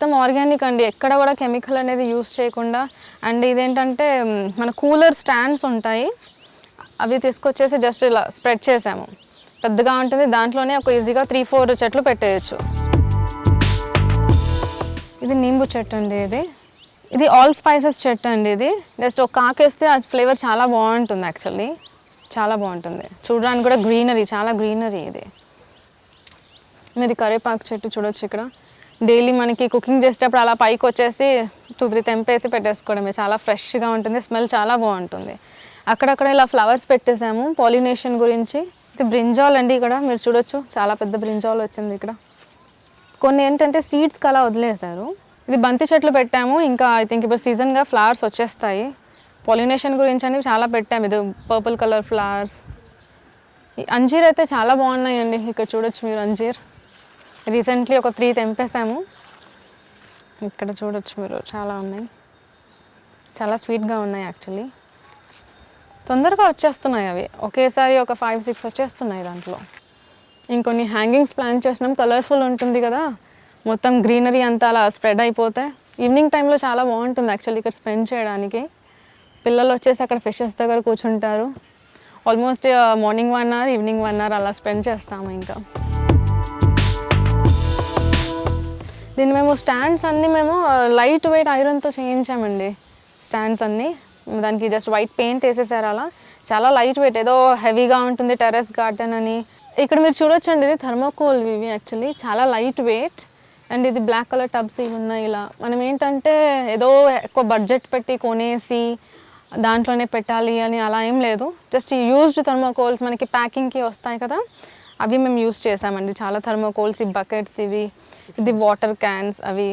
మొత్తం ఆర్గానిక్ అండి. ఎక్కడ కూడా కెమికల్ అనేది యూస్ చేయకుండా అండ్ ఇదేంటంటే మన కూలర్ స్టాండ్స్ ఉంటాయి. అవి తీసుకొచ్చేసి జస్ట్ ఇలా స్ప్రెడ్ చేసాము. పెద్దగా ఉంటుంది. దాంట్లోనే ఒక ఈజీగా త్రీ ఫోర్ చెట్లు పెట్టేయచ్చు. ఇది నింబు చెట్టు అండి ఇది. ఇది ఆల్ స్పైసెస్ చెట్టు అండి ఇది. జస్ట్ ఒక కాకేస్తే ఆ ఫ్లేవర్ చాలా బాగుంటుంది యాక్చువల్లీ. చాలా బాగుంటుంది. చూడడానికి కూడా గ్రీనరీ చాలా గ్రీనరీ ఇది. మీరు కరివేపాకు చెట్టు చూడొచ్చు ఇక్కడ. డైలీ మనకి కుకింగ్ చేసేటప్పుడు అలా పైకి వచ్చేసి టూ తెంపేసి పెట్టేసుకోవడమే. చాలా ఫ్రెష్గా ఉంటుంది స్మెల్ చాలా బాగుంటుంది. అక్కడక్కడ ఇలా ఫ్లవర్స్ పెట్టేసాము. పాలినేషన్ గురించి. ఇది బ్రింజాల్ అండి ఇక్కడ మీరు చూడొచ్చు. చాలా పెద్ద బ్రింజాల్ వచ్చింది ఇక్కడ. కొన్ని ఏంటంటే సీడ్స్కి అలా వదిలేశారు. ఇది బంతి చెట్లు పెట్టాము. ఇంకా ఐ థింక్ ఇప్పుడు సీజన్గా ఫ్లవర్స్ వచ్చేస్తాయి. పాలినేషన్ గురించి అని చాలా పెట్టాము. ఇది పర్పుల్ కలర్ ఫ్లవర్స్. అంజీర్ అయితే చాలా బాగున్నాయండి. ఇక్కడ చూడొచ్చు మీరు అంజీర్. రీసెంట్లీ ఒక త్రీ తెంపేసాము ఇక్కడ చూడొచ్చు మీరు చాలా ఉన్నాయి. చాలా స్వీట్గా ఉన్నాయి యాక్చువల్లీ. తొందరగా వచ్చేస్తున్నాయి అవి. ఒకేసారి ఒక ఫైవ్ సిక్స్ వచ్చేస్తున్నాయి దాంట్లో. ఇంకొన్ని హ్యాంగింగ్స్ ప్లాన్ చేసినాం. కలర్ఫుల్ ఉంటుంది కదా. మొత్తం గ్రీనరీ అంతా అలా స్ప్రెడ్ అయిపోతే ఈవినింగ్ టైంలో చాలా బాగుంటుంది యాక్చువల్లీ ఇక్కడ స్పెండ్ చేయడానికి. పిల్లలు వచ్చేసి అక్కడ ఫిషెస్ దగ్గర కూర్చుంటారు. Almost morning one hour evening one hour అలా స్పెండ్ చేస్తాము ఇంకా. దీన్ని మేము స్టాండ్స్ అన్నీ మేము లైట్ వెయిట్ ఐరన్తో చేయించామండి. స్టాండ్స్ అన్నీ. దానికి జస్ట్ వైట్ పెయింట్ వేసేసారు అలా. చాలా లైట్ వెయిట్. ఏదో హెవీగా ఉంటుంది టెర్రస్ గార్డెన్ అని. ఇక్కడ మీరు చూడొచ్చండి ఇది థర్మోకోల్ ఇవి యాక్చువల్లీ. చాలా లైట్ వెయిట్. అండ్ ఇది బ్లాక్ కలర్ టబ్స్ ఇవి ఉన్నాయి ఇలా. మనం ఏంటంటే ఏదో ఎక్కువ బడ్జెట్ పెట్టి కొనేసి దాంట్లోనే పెట్టాలి అని అలా ఏం లేదు. జస్ట్ యూజ్డ్ థర్మోకోల్స్ మనకి ప్యాకింగ్కి వస్తాయి కదా. అవి మేము యూస్ చేసామండి చాలా థర్మోకోల్స్ ఈ బకెట్స్ ఇవి ఇది వాటర్ క్యాన్స్ అవి.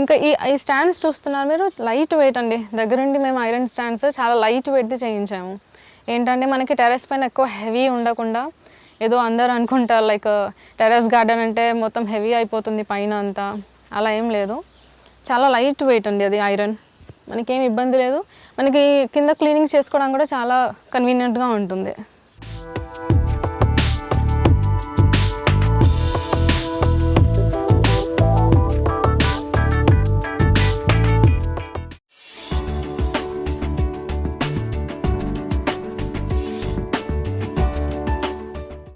ఇంకా ఈ ఈ స్టాండ్స్ చూస్తున్నారు మీరు? లైట్ వెయిట్ అండి. దగ్గరుండి మేము ఐరన్ స్టాండ్స్ చాలా లైట్ వెయిట్ది చేయించాము. ఏంటంటే మనకి టెర్రస్ పైన ఎక్కువ హెవీ ఉండకుండా ఏదో అందరు అనుకుంటారు లైక్ టెర్రస్ గార్డెన్ అంటే మొత్తం హెవీ అయిపోతుంది పైన అంతా. అలా ఏం లేదు. చాలా లైట్ వెయిట్ అండి అది ఐరన్. మనకేం ఇబ్బంది లేదు. మనకి కింద క్లీనింగ్ చేసుకోవడానికి కూడా చాలా కన్వీనియంట్గా ఉంటుంది.